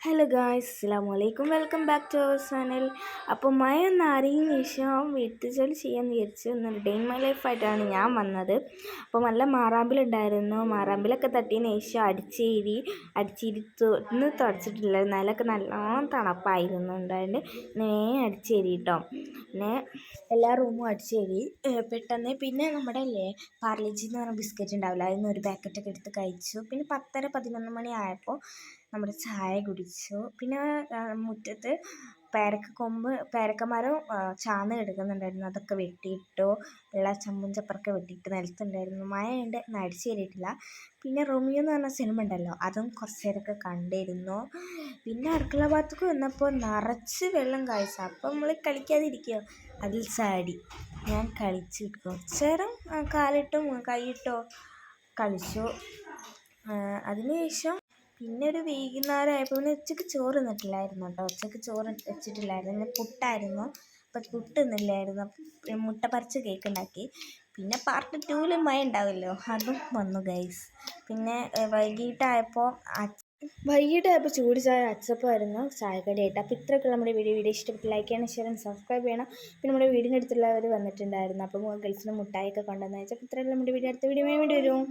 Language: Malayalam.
ഹലോ ഗായ്സ് അസ്സാം വലൈക്കും welcome back to our channel അപ്പോൾ മഴ ഒന്ന് അറിയുന്ന ശേഷം വീട്ടിൽ ജോലി ചെയ്യാൻ വിചാരിച്ച് എന്നൊരു ഡേ മൈ ലൈഫായിട്ടാണ് ഞാൻ വന്നത്. അപ്പോൾ നല്ല മാറാമ്പിലുണ്ടായിരുന്നു മാറാമ്പിലൊക്കെ തട്ടിയതിന് ശേഷം അടിച്ചേരി അടിച്ചേരി ഒന്ന് തുടച്ചിട്ടില്ല നിലൊക്കെ നല്ലോണം തണുപ്പായിരുന്നു. ഉണ്ടായിട്ട് നേ അടിച്ചേരി കേട്ടോ പിന്നെ എല്ലാ റൂമും അടിച്ചേരി. പെട്ടെന്ന് പിന്നെ നമ്മുടെ അല്ലേ പാർലിജി എന്ന് പറഞ്ഞ ബിസ്ക്കറ്റ് ഉണ്ടാവില്ല? അതിൽ നിന്ന് ഒരു പാക്കറ്റൊക്കെ എടുത്ത് കഴിച്ചു. പിന്നെ പത്തര പതിനൊന്ന് മണി ആയപ്പോൾ നമ്മുടെ ചായ കുടിച്ചു. പിന്നെ മുറ്റത്ത് പേരക്കക്കൊമ്പ് പേരക്കമരം ചാന്ന് കിടക്കുന്നുണ്ടായിരുന്നു. അതൊക്കെ വെട്ടിയിട്ടു ഉള്ള ചമ്പും ചപ്പറൊക്കെ വെട്ടിയിട്ട് നിലത്തുണ്ടായിരുന്നു. മഴയുണ്ട് നടിച്ചു കയറിയിട്ടില്ല പിന്നെ റോമിയോ എന്ന് പറഞ്ഞ സിനിമ ഉണ്ടല്ലോ അതും കുറച്ച് നേരമൊക്കെ കണ്ടിരുന്നു. പിന്നെ അടുക്കള ഭാഗത്തേക്ക് വന്നപ്പോൾ നിറച്ച് വെള്ളം കാഴ്ച. അപ്പം നമ്മൾ കളിക്കാതിരിക്കുമോ അതിൽ ചാടി. ഞാൻ കളിച്ചു. കുറച്ച് നേരം കാലിട്ടോ കൈയിട്ടോ കളിച്ചു. അതിന് ശേഷം പിന്നെ ഒരു വൈകുന്നേരം ആയപ്പോൾ പിന്നെ ഉച്ചയ്ക്ക് ചോറ് തിന്നിട്ടില്ലായിരുന്നു കേട്ടോ. ഉച്ചയ്ക്ക് ചോറ് വെച്ചിട്ടില്ലായിരുന്നു. പിന്നെ പുട്ടായിരുന്നു. അപ്പം പുട്ട് തിന്നില്ലായിരുന്നു. മുട്ട പറിച്ച് കേക്ക് ഉണ്ടാക്കി. പിന്നെ പാർട്ട് ടൂവിൽ മഴ ഉണ്ടാവുമല്ലോ അതും വന്നു ഗൈസ് പിന്നെ വൈകിട്ടായപ്പോൾ വൈകിട്ടായപ്പോൾ ചൂട് ചായ അച്ചപ്പമായിരുന്നു ചായക്കടിയായിട്ട്. അപ്പോൾ ഇത്രയൊക്കെ നമ്മുടെ വീഡിയോ. വീഡിയോ ഇഷ്ടപ്പെട്ട് ലൈക്ക് ചെയ്യണം ഷെയർ ചെയ്യണം സബ്സ്ക്രൈബ് ചെയ്യണം. പിന്നെ നമ്മുടെ വീടിന്റെ അടുത്തുള്ളവർ വന്നിട്ടുണ്ടായിരുന്നു. അപ്പോൾ ഗൾഫിൽ നിന്ന് മുട്ടായിയൊക്കെ കൊണ്ടുവന്നു വെച്ചാൽ അപ്പോൾ ഇത്രയുള്ള നമ്മുടെ വീഡിയോ. അടുത്ത വീഡിയോ വേണ്ടി വരും.